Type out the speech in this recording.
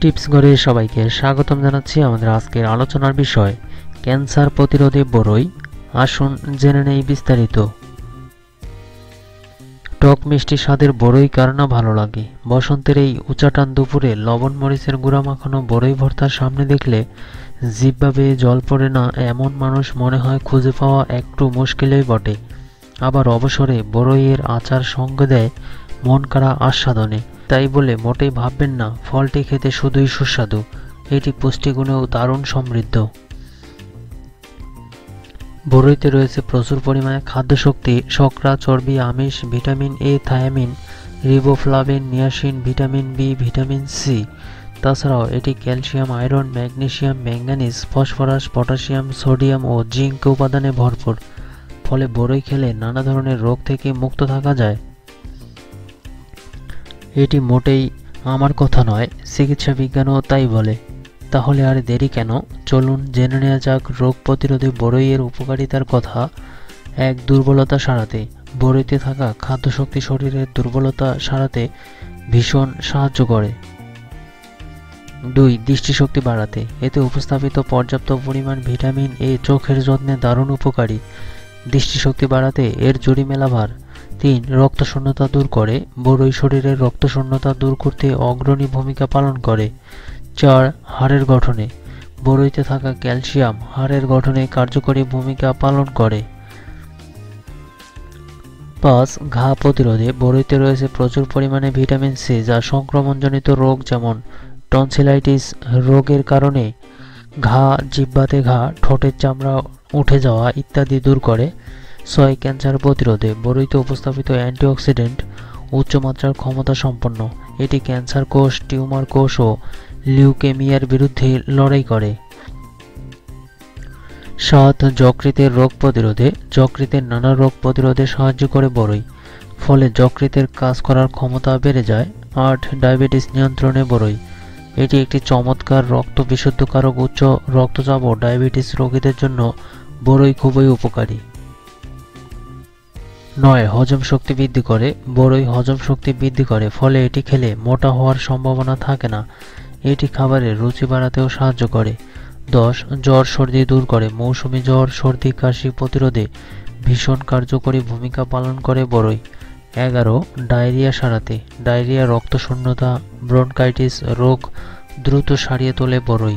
Tips ঘরে সবাইকে স্বাগতম জানাচ্ছি আমাদের আজকের আলোচনার বিষয়, ক্যান্সার প্রতিরোধে বড়ই আসুন জেনে নেই বিস্তারিত। টক মিষ্টি স্বাদের বড়ই কার না ভালো লাগে? বসন্তের এই উচাটান দুপুরে লবণ মরিচের গুঁড়া মাখানো বড়ই ভর্তার সামনে দেখলে জিব্বা জল পড়ে না, এমন মানুষ মনে হয় খুঁজে পাওয়া একটু মুশকিলই বটে। আবার অবসরে বড়ইয়ের আচার সঙ্গ দেয় মন কাড়া আস্বাদনে। তাই বলে মোটেই ভাববেন না, ফলটি খেতে শুধুই সুস্বাদু। এটি পুষ্টিগুণেও দারুণ সমৃদ্ধ। বড়ইতে রয়েছে প্রচুর পরিমাণে খাদ্যশক্তি, শর্করা, চর্বি, আমিষ, vitamin A, thiamine, riboflavin, niacin, vitamin B, vitamin C. তাছাড়াও এটি calcium, iron, magnesium manganese phosphorus, potassium, sodium ও জিঙ্ক উপাদানে ভরপুর। ফলে বড়ই খেলে নানা ধরনের রোগ থেকে মুক্ত থাকা যায়। এটি মোটেই আমার কথা নয়, চিকিৎসা বিজ্ঞানও তাই বলে। তাহলে আর দেরি কেন? চলুন জেনে নেওয়া যাক রোগ প্রতিরোধে বড়ইয়ের উপকারিতার কথা। এক দুর্বলতা সারাতে, বড়ইতে থাকা খাদ্যশক্তি শরীরের দুর্বলতা সারাতে ভীষণ সাহায্য করে। দুই, দৃষ্টিশক্তি বাড়াতে, এতে উপস্থাপিত পর্যাপ্ত পরিমাণ ভিটামিন এ চোখের যত্নে দারুণ উপকারী। দৃষ্টিশক্তি বাড়াতে এর জুড়ি মেলাভার তিন, রক্তশূন্যতা দূর করে। বড়ই শরীরের রক্তশূন্যতা দূর করতে অগ্রণী ভূমিকা পালন করে। চার, হাড়ের গঠনে। বড়ইতে থাকা ক্যালসিয়াম হাড়ের গঠনে কার্যকরী ভূমিকা পালন করে। পাঁচ, ঘা প্রতিরোধে। বড়ইতে রয়েছে প্রচুর পরিমাণে ভিটামিন সি, যা সংক্রমণজনিত রোগ যেমন টনসিলাইটিস রোগের কারণে ঘা, জিব্বাতে ঘা, ঠোঁটের চামড়া উঠে যাওয়া ইত্যাদি দূর করে। ছয় ক্যান্সার প্রতিরোধে বড়ইতে উপস্থাপিত অ্যান্টিঅক্সিডেন্ট উচ্চমাত্রার ক্ষমতা সম্পন্ন। এটি ক্যান্সার কোষ, টিউমার কোষ ও লিউকেমিয়ার বিরুদ্ধে লড়াই করে। সাত যকৃতের রোগ প্রতিরোধে যকৃতের নানা রোগ প্রতিরোধে সাহায্য করে বড়ই। ফলে যকৃতের কাজ করার ক্ষমতা বেড়ে যায় আট ডায়াবেটিস নিয়ন্ত্রণে বড়ই। এটি একটি চমৎকার রক্ত বিশুদ্ধকারক উচ্চ রক্তচাপ ও ডায়াবেটিস রোগীদের জন্য বড়ই খুবই উপকারী। নয়, হজম শক্তি বৃদ্ধি করে। বড়ই হজম শক্তি বৃদ্ধি করে, ফলে এটি খেলে মোটা হওয়ার সম্ভাবনা থাকে না। এটি খাবারের রুচি বাড়াতেও সাহায্য করে। দশ, জ্বর সর্দি দূর করে। মৌসুমি জ্বর, সর্দি, কাশি প্রতিরোধে ভীষণ কার্যকরী ভূমিকা পালন করে বড়ই। এগারো, ডায়রিয়া সারাতে। ডায়রিয়া, রক্তশূন্যতা, ব্রনকাইটিস, রোগ দ্রুত সারিয়ে তোলে বড়ই।